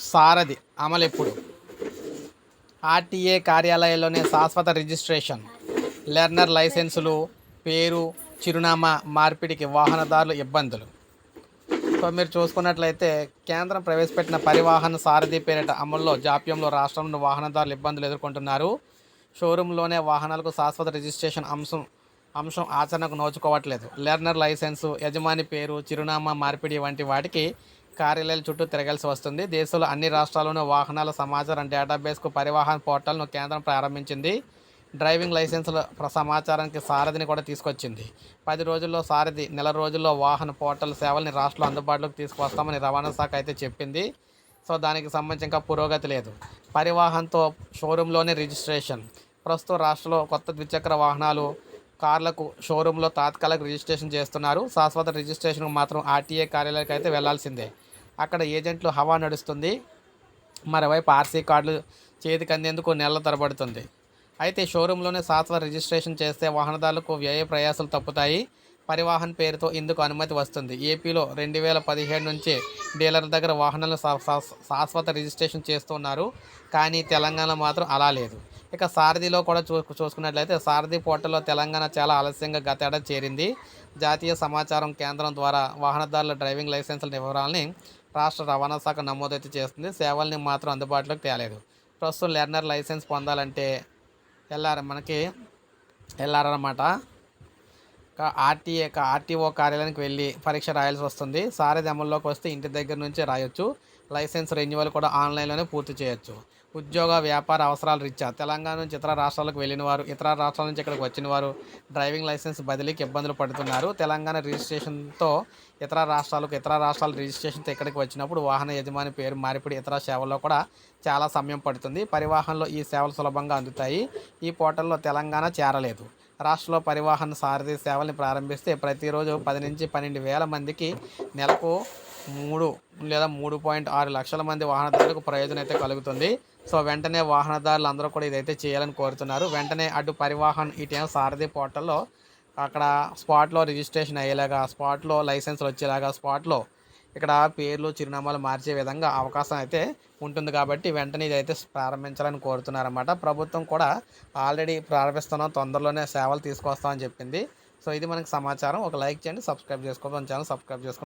సారథి అమలు ఎప్పుడు? ఆర్టీఏ కార్యాలయంలోనే శాశ్వత రిజిస్ట్రేషన్. లెర్నర్ లైసెన్సులు పేరు చిరునామా మార్పిడికి వాహనదారులు ఇబ్బందులు. సో మీరు చూసుకున్నట్లయితే కేంద్రం ప్రవేశపెట్టిన పరివాహన సారథి పేరిట అమల్లో జాప్యంలో రాష్ట్రంలో వాహనదారులు ఇబ్బందులు ఎదుర్కొంటున్నారు. షోరూంలోనే వాహనాలకు శాశ్వత రిజిస్ట్రేషన్ అంశం అంశం ఆచరణకు నోచుకోవట్లేదు. లెర్నర్ లైసెన్సు యజమాని పేరు చిరునామా మార్పిడి వంటి వాటికి కార్యాలయాల చుట్టూ తిరగాల్సి వస్తుంది. దేశంలో అన్ని రాష్ట్రాల్లోనూ వాహనాల సమాచారం డేటాబేస్కు పరివాహన్ పోర్టల్ను కేంద్రం ప్రారంభించింది. డ్రైవింగ్ లైసెన్సుల ప్ర- సమాచారానికి సారథిని కూడా తీసుకొచ్చింది. పది రోజుల్లో సారథి నెల రోజుల్లో వాహన పోర్టల్ సేవల్ని రాష్ట్రంలో అందుబాటులోకి తీసుకువస్తామని రవాణా శాఖ అయితే చెప్పింది. సో దానికి సంబంధించి ఇంకా పురోగతి లేదు. పరివాహన్తో షోరూంలోనే రిజిస్ట్రేషన్. ప్రస్తుతం రాష్ట్రంలో కొత్త ద్విచక్ర వాహనాలు కార్లకు షోరూంలో తాత్కాలిక రిజిస్ట్రేషన్ చేస్తున్నారు. శాశ్వత రిజిస్ట్రేషన్కు మాత్రం ఆర్టీఏ కార్యాలయానికి అయితే వెళ్ళాల్సిందే. అక్కడ ఏజెంట్లు హవా నడుస్తుంది. మరోవైపు ఆర్సీ కార్డులు చేతికి అందేందుకు నెలల తరబడుతుంది. అయితే షోరూంలోనే శాశ్వత రిజిస్ట్రేషన్ చేస్తే వాహనదారులకు వ్యయ ప్రయాసాలు తప్పుతాయి. పరివాహన్ పేరుతో ఇందుకు అనుమతి వస్తుంది. ఏపీలో రెండు వేల పదిహేడు నుంచి డీలర్ దగ్గర వాహనాలను శాశ్వత రిజిస్ట్రేషన్ చేస్తున్నారు. కానీ తెలంగాణ మాత్రం అలా లేదు. ఇక సారథిలో కూడా చూ చూసుకున్నట్లయితే సారథి పోర్టల్లో తెలంగాణ చాలా ఆలస్యంగా గత చేరింది. జాతీయ సమాచారం కేంద్రం ద్వారా వాహనదారుల డ్రైవింగ్ లైసెన్సుల వివరాలని రాష్ట్ర రవాణా శాఖ నమోదైతే చేస్తుంది. సేవల్ని మాత్రం అందుబాటులోకి తేలేదు. ప్రస్తుతం లెర్నర్ లైసెన్స్ పొందాలంటే వెళ్ళారు మనకి వెళ్ళారన్నమాట ఆర్టీఏ ఆర్టీఓ కార్యాలయానికి వెళ్ళి పరీక్ష రాయాల్సి వస్తుంది. సారథి అమల్లోకి వస్తే ఇంటి దగ్గర నుంచే రాయొచ్చు. లైసెన్స్ రెన్యువల్ కూడా ఆన్లైన్లోనే పూర్తి చేయొచ్చు. ఉద్యోగ వ్యాపార అవసరాల రీత్యా తెలంగాణ నుంచి ఇతర రాష్ట్రాలకు వెళ్ళిన వారు ఇతర రాష్ట్రాల నుంచి ఇక్కడికి వచ్చిన వారు డ్రైవింగ్ లైసెన్స్ బదిలీకి ఇబ్బందులు పడుతున్నారు. తెలంగాణ రిజిస్ట్రేషన్తో ఇతర రాష్ట్రాలకు ఇతర రాష్ట్రాల రిజిస్ట్రేషన్తో ఇక్కడికి వచ్చినప్పుడు వాహన యజమాని పేరు మార్పిడి ఇతర సేవల్లో కూడా చాలా సమయం పడుతుంది. పరివాహన్లో ఈ సేవలు సులభంగా అందుతాయి. ఈ పోర్టల్లో తెలంగాణ చేరలేదు. రాష్ట్రంలో పరివాహన సారథి సేవల్ని ప్రారంభిస్తే ప్రతిరోజు పది నుంచి పన్నెండు వేల మందికి నెలకు మూడు లేదా మూడు పాయింట్ ఆరు లక్షల మంది వాహనదారులకు ప్రయోజనం అయితే కలుగుతుంది. సో వెంటనే వాహనదారులు అందరూ కూడా ఇదైతే చేయాలని కోరుతున్నారు. వెంటనే అటు పరివాహన్ ఇటీఎం సారథి పోర్టల్లో అక్కడ స్పాట్లో రిజిస్ట్రేషన్ అయ్యేలాగా స్పాట్లో లైసెన్స్లు వచ్చేలాగా స్పాట్లో ఇక్కడ పేర్లు చిరునామాలు మార్చే విధంగా అవకాశం అయితే ఉంటుంది కాబట్టి వెంటనే ఇదైతే ప్రారంభించాలని కోరుతున్నారన్నమాట. ప్రభుత్వం కూడా ఆల్రెడీ ప్రారంభిస్తున్నాం తొందరలోనే సేవలు తీసుకొస్తామని చెప్పింది. సో ఇది మనకి సమాచారం. ఒక లైక్ చేయండి సబ్స్క్రైబ్ చేసుకోవడం ఛానల్ సబ్స్క్రైబ్ చేసుకోండి.